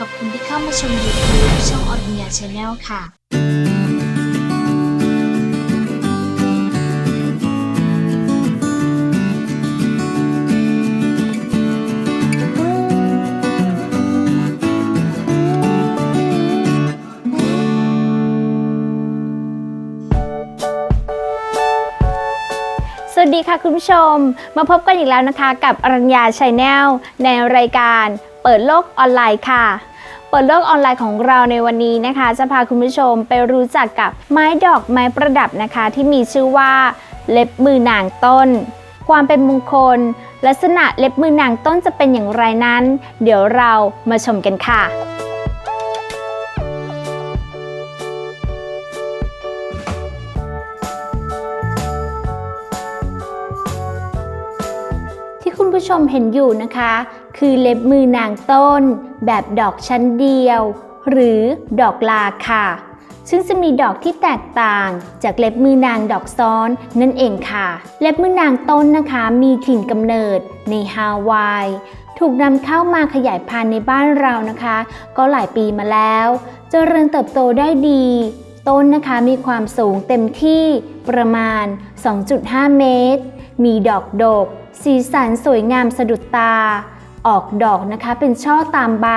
ขอบคุณที่เข้ามาชม YouTube ช่องอรัญญาชาแนลค่ะสวัสดีค่ะคุณผู้ชม มาพบกันอีกแล้วนะคะ กับอรัญญาชาแนลในรายการ เปิดโลกออนไลน์ค่ะ เปิดโลกออนไลน์ของเราในวันนี้นะคะ จะพาคุณผู้ชมไปรู้จักกับไม้ดอกไม้ประดับนะคะ ที่มีชื่อว่าเล็บมือนางต้น ความเป็นมงคล ลักษณะเล็บมือนางต้นจะเป็นอย่างไรนั้น เดี๋ยวเรามาชมกันค่ะ ผู้ชมเห็นอยู่นะคะ คือเล็บมือนางต้น แบบดอกชั้นเดียว หรือดอกลาค่ะ ซึ่งจะมีดอกที่แตกต่างจากเล็บมือนางดอกซ้อนนั่นเองค่ะ เล็บมือนางต้นนะคะ มีถิ่นกำเนิดในฮาวายถูกนำเข้ามาขยายพันธุ์ในบ้านเรานะคะ ก็หลายปีมาแล้วเจริญเติบโตได้ดี ต้นนะคะมีความสูงเต็มที่ประมาณ 2.5 เมตร มีดอกดก สีสันสวยงามสะดุดตา ออกดอกนะคะเป็นช่อตามใบ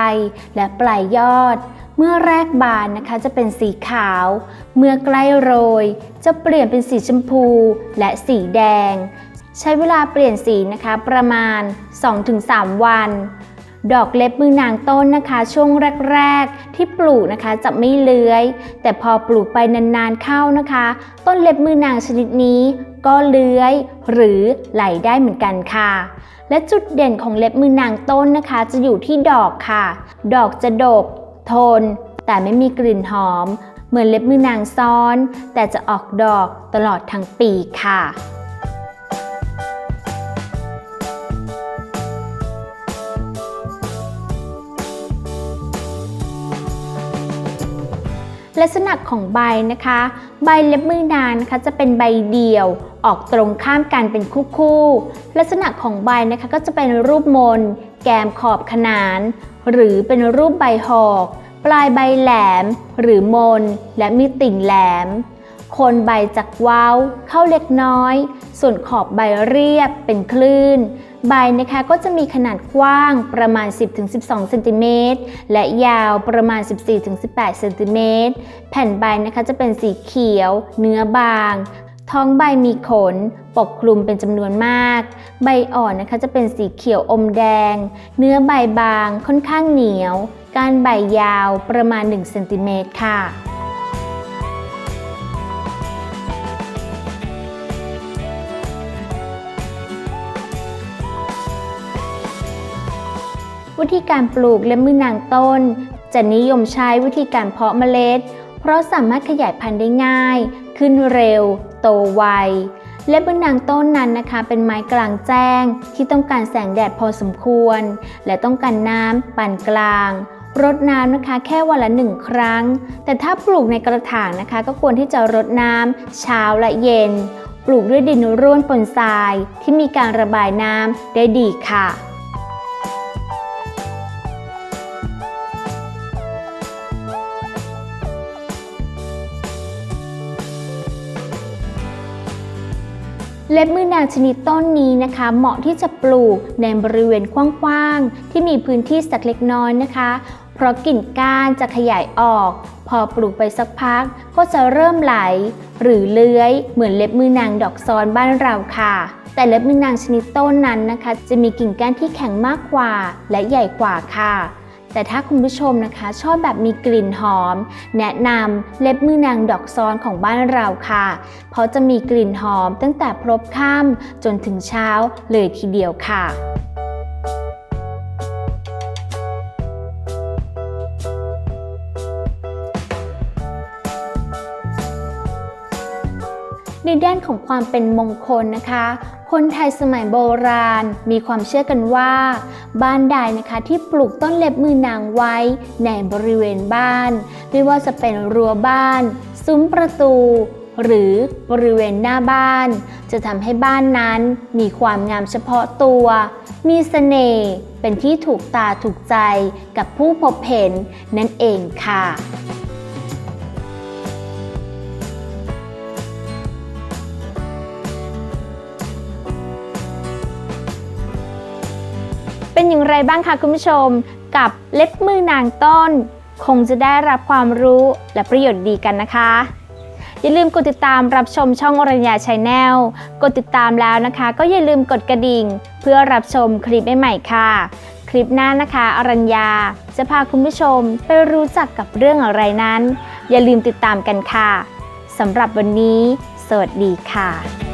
และปลายยอด เมื่อแรกบานนะคะจะเป็นสีขาว เมื่อใกล้โรย จะเปลี่ยนเป็นสีชมพูและสีแดง ใช้เวลาเปลี่ยนสีนะคะประมาณ 2-3 วัน ดอกเล็บมือนางต้นนะคะ ช่วงแรก ๆ ที่ปลูกนะคะจะไม่เลื้อย แต่พอปลูกไปนานๆเข้านะคะ ต้นเล็บมือนางชนิดนี้ก็เลื้อย หรือไหลได้เหมือนกันค่ะ และจุดเด่นของเล็บมือนางต้นนะคะ จะอยู่ที่ดอกค่ะ ดอกจะดก ทน แต่ไม่มีกลิ่นหอม เหมือนเล็บมือนางซ้อน แต่จะออกดอกตลอดทั้งปีค่ะ ลักษณะของใบนะคะ ใบเล็บมือนานนะคะจะเป็นใบเดี่ยวออกตรงข้ามกันเป็นคู่ๆลักษณะของใบนะคะก็จะเป็นรูปมน แกมขอบขนาน หรือเป็นรูปใบหอก ปลายใบแหลม หรือมน และมีติ่งแหลม โคนใบจากเว้าเข้าเล็กน้อย ส่วนขอบใบเรียบเป็นคลื่น ใบนะคะก็จะมีขนาดกว้างประมาณ 10-12 เซนติเมตร และยาวประมาณ 14-18 เซนติเมตร แผ่นใบนะคะจะเป็นสีเขียว เนื้อบาง ท้องใบมีขน ปกคลุมเป็นจำนวนมาก ใบอ่อนนะคะจะเป็นสีเขียวอมแดง เนื้อใบบางค่อนข้างเหนียว ก้านใบยาวประมาณ 1 เซนติเมตรค่ะ วิธีการปลูกและมือนางต้น จะนิยมใช้วิธีการเพาะเมล็ด เพราะสามารถขยายพันธุ์ได้ง่าย ขึ้นเร็ว โตไว และมือนางต้นนั้นนะคะ เป็นไม้กลางแจ้ง ที่ต้องการแสงแดดพอสมควร และต้องการน้ำปานกลางรดน้ำนะคะแค่วันละหนึ่งครั้ง แต่ถ้าปลูกในกระถางนะคะ ก็ควรที่จะรดน้ำเช้าและเย็น ปลูกด้วยดินร่วนปนทราย ที่มีการระบายน้ำได้ดีค่ะ เล็บมือนางชนิดต้นนี้นะคะ เหมาะที่จะปลูกในบริเวณกว้างๆ ที่มีพื้นที่สักเล็กน้อยนะคะ เพราะกิ่งก้านจะขยายออก พอปลูกไปสักพักก็จะเริ่มไหล หรือเลื้อยเหมือนเล็บมือนางดอกซ้อนบ้านเราค่ะ แต่เล็บมือนางชนิดต้นนั้นนะคะ จะมีกิ่งก้านที่แข็งมากกว่า และใหญ่กว่าค่ะ แต่ถ้าคุณผู้ชมนะคะ ชอบแบบมีกลิ่นหอม แนะนำเล็บมือนางดอกซ้อนของบ้านเราค่ะ เพราะจะมีกลิ่นหอมตั้งแต่พลบค่ำจนถึงเช้าเลยทีเดียวค่ะในด้านของความเป็นมงคลนะคะ คนไทยสมัยโบราณมีความเชื่อกันว่า บ้านใดนะคะที่ปลูกต้นเล็บมือนางไว้ในบริเวณบ้าน ไม่ว่าจะเป็นรั้วบ้าน ซุ้มประตู หรือบริเวณหน้าบ้าน จะทำให้บ้านนั้นมีความงามเฉพาะตัว มีเสน่ห์เป็นที่ถูกตาถูกใจกับผู้พบเห็นนั่นเองค่ะ เป็นอย่างไรบ้างคะคุณผู้ชม กับเล็บมือนางต้น คงจะได้รับความรู้และประโยชน์ดีกันนะคะ อย่าลืมกดติดตามรับชมช่องอรัญญาชาแนลกดติดตามแล้วนะคะ ก็อย่าลืมกดกระดิ่ง เพื่อรับชมคลิปใหม่ๆค่ะ คลิปหน้านะคะ อรัญญาจะพาคุณผู้ชมไปรู้จักกับเรื่องอะไรนั้น อย่าลืมติดตามกันค่ะสำหรับวันนี้ สวัสดีค่ะ